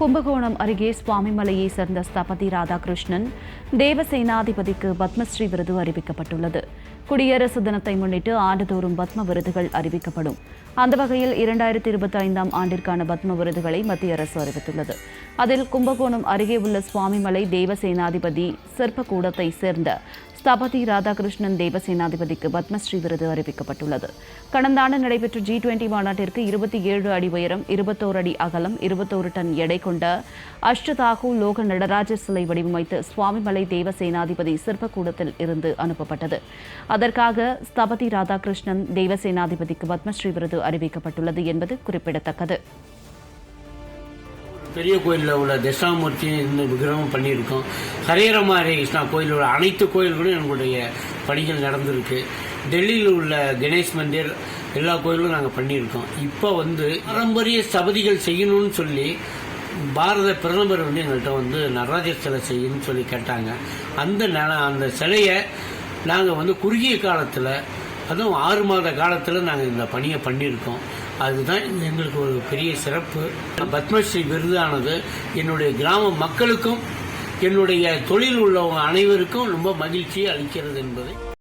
கும்பகோணம் அருகே சுவாமிமலையை சேர்ந்த ஸ்தபதி ராதாகிருஷ்ணன் தேவசேனாதிபதிக்கு பத்மஸ்ரீ விருது அறிவிக்கப்பட்டுள்ளது. குடியரசு தினத்தை முன்னிட்டு ஆண்டுதோறும் பத்ம விருதுகள் அறிவிக்கப்படும். அந்த வகையில் இரண்டாயிரத்தி இருபத்தி ஐந்தாம் ஆண்டிற்கான பத்ம விருதுகளை மத்திய அரசு அறிவித்துள்ளது. அதில் கும்பகோணம் அருகே உள்ள சுவாமிமலை தேவசேனாதிபதி சிற்பக்கூடத்தை சேர்ந்த ஸ்தபதி ராதாகிருஷ்ணன் தேவசேனாதிபதிக்கு பத்மஸ்ரீ விருது அறிவிக்கப்பட்டுள்ளது. கடந்த ஆண்டு நடைபெற்ற ஜி டுவெண்டி மாநாட்டிற்கு இருபத்தி ஏழு அடி உயரம் இருபத்தோரு அடி அகலம் இருபத்தோரு டன் எடை கொண்ட அஷ்டதாகு லோக நடராஜர் சிலை வடிவமைத்து சுவாமிமலை தேவசேனாதிபதி சிற்பக்கூடத்தில் இருந்து அனுப்பப்பட்டது. அதற்காக ஸ்தபதி ராதாகிருஷ்ணன் தேவசேனாதிபதிக்கு பத்மஸ்ரீ விருது அறிவிக்கப்பட்டுள்ளது என்பது குறிப்பிடத்தக்கது. பெரிய கோயிலில் உள்ள தட்சிணாமூர்த்தி இந்த விக்கிரகம் பண்ணியிருக்கோம். ஹரேரமாரி கிருஷ்ணா கோயிலில் உள்ள அனைத்து கோயில்களும் எங்களுடைய பணிகள் நடந்திருக்கு. டெல்லியில் உள்ள கணேஷ் மந்திர் எல்லா கோயிலும் நாங்கள் பண்ணியிருக்கோம். இப்போ வந்து பாரம்பரிய சபதிகள் செய்யணும்னு சொல்லி பாரத பிரதமர் வந்து எங்கள்கிட்ட வந்து நடராஜர் சிலை செய்யணும்னு சொல்லி கேட்டாங்க. அந்த ந- அந்த சிலையை நாங்கள் வந்து குறுகிய காலத்தில் அதுவும் ஆறு மாத காலத்தில் நாங்கள் இந்த பணியை பண்ணியிருக்கோம். அதுதான் எங்களுக்கு ஒரு பெரிய சிறப்பு. பத்மஸ்ரீ விருதானது என்னுடைய கிராம மக்களுக்கும் என்னுடைய தொழில் உள்ளவங்க அனைவருக்கும் ரொம்ப மகிழ்ச்சியை அளிக்கிறது என்பதை.